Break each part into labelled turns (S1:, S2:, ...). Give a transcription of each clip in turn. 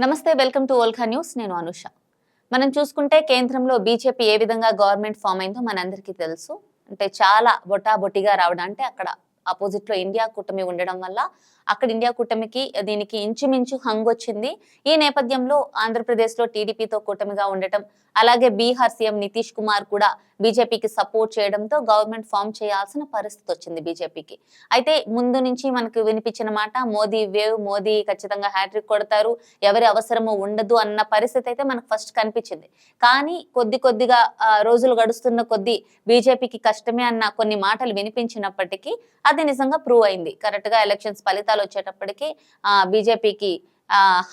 S1: నమస్తే welcome to ఓల్ఖా news. నేను అనుష. మనం చూసుకుంటే కేంద్రంలో బీజేపీ ఏ విధంగా గవర్నమెంట్ ఫామ్ అయిందో మనందరికీ తెలుసు. అంటే చాలా బొటాబొటిగా రావడం అంటే అక్కడ ఆపోజిట్లో ఇండియా కూటమి ఉండడం వల్ల అక్కడ ఇండియా కూటమికి దీనికి ఇంచుమించు హంగ్ వచ్చింది. ఈ నేపథ్యంలో ఆంధ్రప్రదేశ్లో టీడీపీతో కూటమిగా ఉండటం అలాగే బీహార్ సీఎం నితీష్ కుమార్ కూడా బీజేపీకి సపోర్ట్ చేయడంతో గవర్నమెంట్ ఫామ్ చేయాల్సిన పరిస్థితి వచ్చింది బీజేపీకి. అయితే ముందు నుంచి మనకు వినిపించిన మాట మోదీ వేవ్ మోదీ ఖచ్చితంగా హ్యాట్రిక్ కొడతారు ఎవరి అవసరమో ఉండదు అన్న పరిస్థితి అయితే మనకు ఫస్ట్ కనిపించింది. కానీ కొద్ది కొద్దిగా రోజులు గడుస్తున్న కొద్దీ బీజేపీకి కష్టమే అన్న కొన్ని మాటలు వినిపించినప్పటికీ అది నిజంగా ప్రూవ్ అయింది. కరెక్ట్గా ఎలక్షన్స్ ఫలితాలు వచ్చేటప్పటికి ఆ బీజేపీకి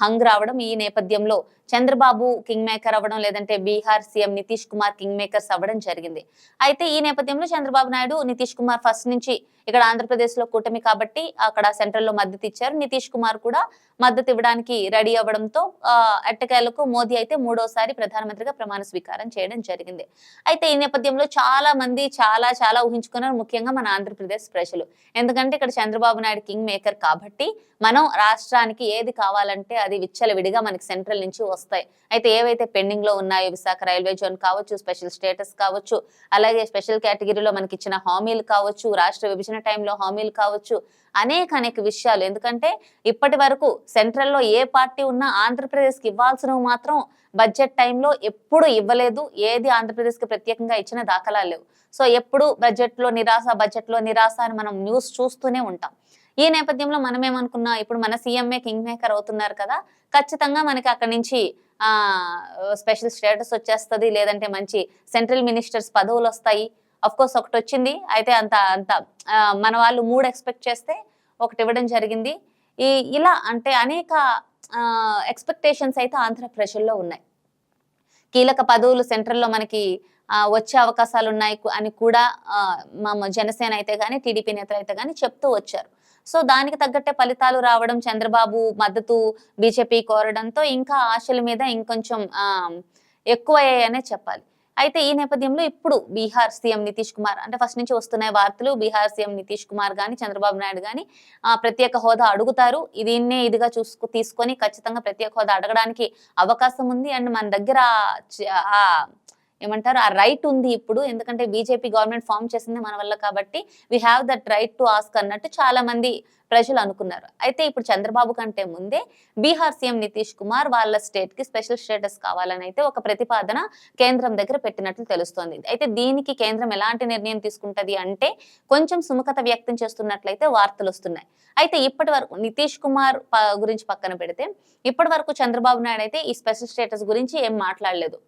S1: హంగ్ రావడం ఈ నేపథ్యంలో చంద్రబాబు కింగ్ మేకర్ అవ్వడం లేదంటే Bihar CM Nitish Kumar king makers అవ్వడం జరిగింది. అయితే ఈ నేపథ్యంలో చంద్రబాబు నాయుడు నితీష్ కుమార్ ఫస్ట్ నుంచి ఇక్కడ ఆంధ్రప్రదేశ్లో కూటమి కాబట్టి అక్కడ సెంట్రల్లో మద్దతు ఇచ్చారు. నితీష్ కుమార్ కూడా మద్దతు ఇవ్వడానికి రెడీ అవ్వడంతో ఆ, ఎట్టకేలకు మోదీ అయితే మూడోసారి ప్రధానమంత్రిగా ప్రమాణ స్వీకారం చేయడం జరిగింది. అయితే ఈ నేపథ్యంలో చాలా మంది చాలా చాలా ఊహించుకున్నారు ముఖ్యంగా మన ఆంధ్రప్రదేశ్ ప్రజలు. ఎందుకంటే ఇక్కడ చంద్రబాబు నాయుడు కింగ్ మేకర్ కాబట్టి మనం రాష్ట్రానికి ఏది కావాలంటే అది విచ్చలవిడిగా మనకి సెంట్రల్ నుంచి వస్తాయి. అయితే ఏవైతే పెండింగ్లో ఉన్నాయో విశాఖ రైల్వే జోన్ కావచ్చు స్పెషల్ స్టేటస్ కావచ్చు అలాగే స్పెషల్ కేటగిరీలో మనకి ఇచ్చిన హామీలు కావచ్చు రాష్ట్ర విభజన టైంలో హామీలు కావచ్చు అనేక అనేక విషయాలు. ఎందుకంటే ఇప్పటి వరకు సెంట్రల్లో ఏ పార్టీ ఉన్నా ఆంధ్రప్రదేశ్కి ఇవ్వాల్సినవి మాత్రం బడ్జెట్ టైంలో ఎప్పుడు ఇవ్వలేదు. ఏది ఆంధ్రప్రదేశ్కి ప్రత్యేకంగా ఇచ్చిన దాఖలాలు లేవు. సో ఎప్పుడు బడ్జెట్లో నిరాశ బడ్జెట్లో నిరాశ అని మనం న్యూస్ చూస్తూనే ఉంటాం. ఈ నేపథ్యంలో మనం ఏమనుకున్నా ఇప్పుడు మన సీఎంఏ కింగ్ మేకర్ అవుతున్నారు కదా ఖచ్చితంగా మనకి అక్కడి నుంచి ఆ స్పెషల్ స్టేటస్ వచ్చేస్తుంది. లేదంటే మంచి సెంట్రల్ మినిస్టర్స్ పదవులు వస్తాయి అఫ్ కోర్స్ ఒకటి వచ్చింది అయితే అంత అంత మన వాళ్ళు మూడు ఎక్స్పెక్ట్ చేస్తే ఒకటి ఇవ్వడం జరిగింది. ఈ ఇలా అంటే అనేక ఎక్స్పెక్టేషన్స్ అయితే ఆంధ్ర ప్రజల్లో ఉన్నాయి. కీలక పదవులు సెంట్రల్లో మనకి వచ్చే అవకాశాలు ఉన్నాయి అని కూడా మా జనసేన అయితే కానీ టీడీపీ నేతలు అయితే కానీ చెప్తూ వచ్చారు. సో దానికి తగ్గట్టే ఫలితాలు రావడం చంద్రబాబు మద్దతు బీజేపీ కోరడంతో ఇంకా ఆశల మీద ఇంకొంచెం ఆ, ఎక్కువయ్యాయనే చెప్పాలి. అయితే ఈ నేపథ్యంలో ఇప్పుడు బీహార్ సీఎం నితీష్ కుమార్ అంటే ఫస్ట్ నుంచి వస్తున్నాయి వార్తలు బీహార్ సీఎం నితీష్ కుమార్ కానీ చంద్రబాబు నాయుడు కానీ ఆ, ప్రత్యేక హోదా అడుగుతారు. దీన్నే ఇదిగా చూసుకు తీసుకొని ఖచ్చితంగా ప్రత్యేక హోదా అడగడానికి అవకాశం ఉంది. అండ్ మన దగ్గర ఆ ఏమంటారు? ఆ రైట్ ఉంది ఇప్పుడు. ఎందుకంటే బీజేపీ గవర్నమెంట్ ఫామ్ చేసింది మన వల్ల కాబట్టి we have that right to ask అన్నట్టు చాలా మంది ప్రజలు అనుకున్నారు. అయితే ఇప్పుడు చంద్రబాబు కంటే ముందే బీహార్ సీఎం నితీష్ కుమార్ వాళ్ళ స్టేట్కి స్పెషల్ స్టేటస్ కావాలని అయితే ఒక ప్రతిపాదన కేంద్రం దగ్గర పెట్టినట్లు తెలుస్తోంది. అయితే దీనికి కేంద్రం ఎలాంటి నిర్ణయం తీసుకుంటది అంటే కొంచెం సుముఖత వ్యక్తం చేస్తున్నట్లయితే వార్తలు వస్తున్నాయి. అయితే ఇప్పటి వరకు నితీష్ కుమార్ గురించి పక్కన పెడితే ఇప్పటి వరకు చంద్రబాబు నాయుడు అయితే ఈ స్పెషల్ స్టేటస్ గురించి ఏం మాట్లాడలేదు.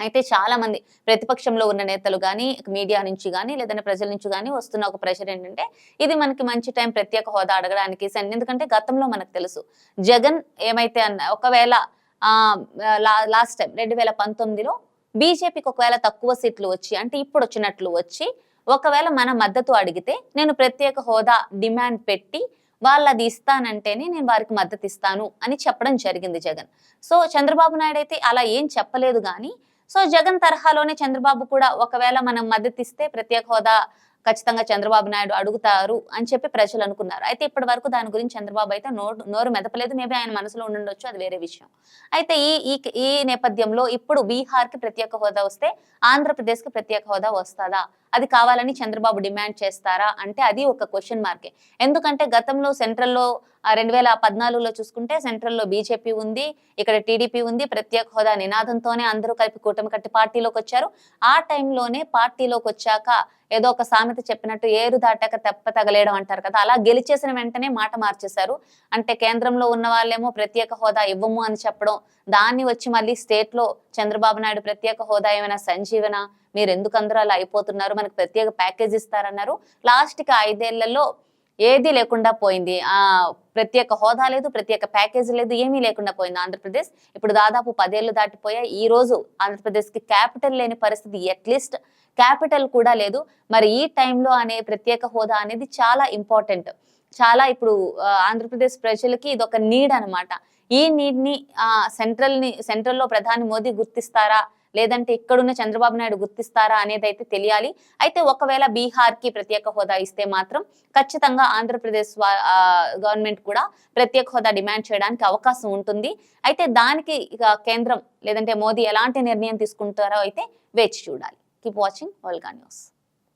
S1: అయితే చాలా మంది ప్రతిపక్షంలో ఉన్న నేతలు కానీ మీడియా నుంచి కానీ లేదంటే ప్రజల నుంచి కానీ వస్తున్న ఒక ప్రెషర్ ఏంటంటే ఇది మనకి మంచి టైం ప్రత్యేక హోదా అడగడానికి ఎందుకంటే గతంలో మనకు తెలుసు. జగన్ ఏమైతే అన్న ఒకవేళ లాస్ట్ టైం రెండు వేల పంతొమ్మిదిలో బీజేపీకి ఒకవేళ తక్కువ సీట్లు వచ్చి అంటే ఇప్పుడు వచ్చినట్లు వచ్చి ఒకవేళ మన మద్దతు అడిగితే నేను ప్రత్యేక హోదా డిమాండ్ పెట్టి వాళ్ళు అది ఇస్తానంటేనే నేను వారికి మద్దతు ఇస్తాను అని చెప్పడం జరిగింది జగన్. సో చంద్రబాబు నాయుడు అయితే అలా ఏం చెప్పలేదు కానీ సో జగన్ తరహాలోనే చంద్రబాబు కూడా ఒకవేళ మనం మద్దతు ఇస్తే ప్రత్యేక హోదా ఖచ్చితంగా చంద్రబాబు నాయుడు అడుగుతారు అని చెప్పి ప్రజలు అనుకున్నారు. అయితే ఇప్పటి వరకు దాని గురించి చంద్రబాబు అయితే నోరు నోరు మెదపలేదు. మేబీ ఆయన మనసులో ఉండొచ్చు అది వేరే విషయం. అయితే ఈ ఈ ఈ నేపథ్యంలో ఇప్పుడు బీహార్కి ప్రత్యేక హోదా వస్తే ఆంధ్రప్రదేశ్కి ప్రత్యేక హోదా వస్తుందా? అది కావాలని చంద్రబాబు డిమాండ్ చేస్తారా అంటే అది ఒక క్వశ్చన్ మార్కే. ఎందుకంటే గతంలో సెంట్రల్లో రెండు వేల పద్నాలుగులో చూసుకుంటే సెంట్రల్లో బీజేపీ ఉంది ఇక్కడ టీడీపీ ఉంది ప్రత్యేక హోదా నినాదంతోనే అందరూ కలిపి కూటమి కట్టి పార్టీలోకి వచ్చారు. ఆ టైంలోనే పార్టీలోకి వచ్చాక ఏదో ఒక సామెత చెప్పినట్టు ఏరు దాటాక తెప్ప తగలేయడం అంటారు కదా అలా గెలిచేసిన వెంటనే మాట మార్చేశారు. అంటే కేంద్రంలో ఉన్న వాళ్ళేమో ప్రత్యేక హోదా ఇవ్వము అని చెప్పడం దాన్ని వచ్చి మళ్ళీ స్టేట్లో చంద్రబాబు నాయుడు ప్రత్యేక హోదా ఏమైనా సంజీవన? మీరు ఎందుకు అందరూ అలా అయిపోతున్నారు? మనకు ప్రత్యేక ప్యాకేజ్ ఇస్తారన్నారు. లాస్ట్కి ఐదేళ్ళలో ఏది లేకుండా పోయింది. ఆ ప్రత్యేక హోదా లేదు ప్రత్యేక ప్యాకేజ్ లేదు ఏమీ లేకుండా పోయింది ఆంధ్రప్రదేశ్. ఇప్పుడు దాదాపు పదేళ్ళు దాటిపోయా ఈ రోజు ఆంధ్రప్రదేశ్కి క్యాపిటల్ లేని పరిస్థితి. అట్లీస్ట్ క్యాపిటల్ కూడా లేదు. మరి ఈ టైంలో అనే ప్రత్యేక హోదా అనేది చాలా ఇంపార్టెంట్. చాలా ఇప్పుడు ఆంధ్రప్రదేశ్ ప్రజలకి ఇది ఒక నీడ్ అనమాట ఈ నీడ్ని సెంట్రల్ని ఆ ప్రధాని మోదీ గుర్తిస్తారా? లేదంటే ఇక్కడున్న చంద్రబాబు నాయుడు గుర్తిస్తారా అనేది అయితే తెలియాలి. అయితే ఒకవేళ బీహార్కి ప్రత్యేక హోదా ఇస్తే మాత్రం ఖచ్చితంగా ఆంధ్రప్రదేశ్ గవర్నమెంట్ కూడా ప్రత్యేక హోదా డిమాండ్ చేయడానికి అవకాశం ఉంటుంది. అయితే దానికి ఇక కేంద్రం లేదంటే మోదీ ఎలాంటి నిర్ణయం తీసుకుంటారో అయితే వేచి చూడాలి. Keep watching Volga news.